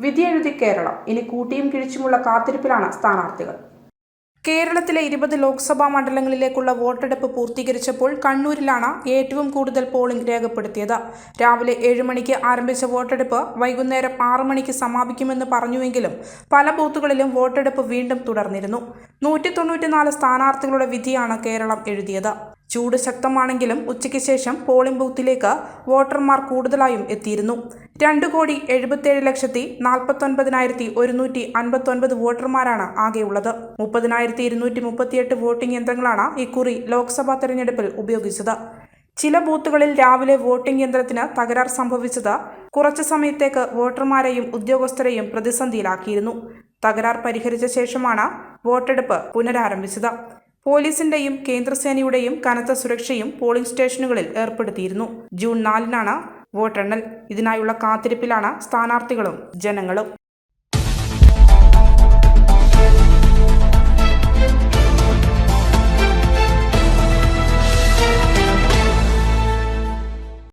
വിധിയെഴുതി കേരളം. ഇനി കൂട്ടിയും കിഴിച്ചുമുള്ള കാത്തിരിപ്പിലാണ് സ്ഥാനാർത്ഥികൾ. കേരളത്തിലെ ഇരുപത് ലോക്സഭാ മണ്ഡലങ്ങളിലേക്കുള്ള വോട്ടെടുപ്പ് പൂർത്തീകരിച്ചപ്പോൾ കണ്ണൂരിലാണ് ഏറ്റവും കൂടുതൽ പോളിംഗ് രേഖപ്പെടുത്തിയത്. രാവിലെ ഏഴ് മണിക്ക് ആരംഭിച്ച വോട്ടെടുപ്പ് വൈകുന്നേരം ആറ് മണിക്ക് സമാപിക്കുമെന്ന് പറഞ്ഞുവെങ്കിലും പല ബൂത്തുകളിലും വോട്ടെടുപ്പ് വീണ്ടും തുടർന്നിരുന്നു. നൂറ്റി തൊണ്ണൂറ്റിനാല് സ്ഥാനാർത്ഥികളുടെ വിധിയാണ് കേരളം എഴുതിയത്. ചൂട് ശക്തമാണെങ്കിലും ഉച്ചയ്ക്ക് ശേഷം പോളിംഗ് ബൂത്തിലേക്ക് വോട്ടർമാർ കൂടുതലായും എത്തിയിരുന്നു. രണ്ട് കോടി എഴുപത്തിയേഴ് ലക്ഷത്തി നാൽപ്പത്തൊൻപതിനായിരത്തി ഒരുന്നൂറ്റി അൻപത്തൊൻപത് വോട്ടർമാരാണ് ആകെയുള്ളത്. മുപ്പതിനായിരത്തി ഇരുന്നൂറ്റി മുപ്പത്തിയെട്ട് വോട്ടിംഗ് യന്ത്രങ്ങളാണ് ഇക്കുറി ലോക്സഭാ തെരഞ്ഞെടുപ്പിൽ ഉപയോഗിച്ചത്. ചില ബൂത്തുകളിൽ രാവിലെ വോട്ടിംഗ് യന്ത്രത്തിന് തകരാർ സംഭവിച്ചത് കുറച്ചു സമയത്തേക്ക് വോട്ടർമാരെയും ഉദ്യോഗസ്ഥരെയും പ്രതിസന്ധിയിലാക്കിയിരുന്നു. തകരാർ പരിഹരിച്ച ശേഷമാണ് വോട്ടെടുപ്പ് പുനരാരംഭിച്ചത്. പോലീസിന്റെയും കേന്ദ്രസേനയുടെയും കനത്ത സുരക്ഷയും പോളിംഗ് സ്റ്റേഷനുകളിൽ ഏർപ്പെടുത്തിയിരുന്നു. ജൂൺ നാലിനാണ് വോട്ടെണ്ണൽ. ഇതിനായുള്ള കാത്തിരിപ്പിലാണ് സ്ഥാനാർത്ഥികളും ജനങ്ങളും.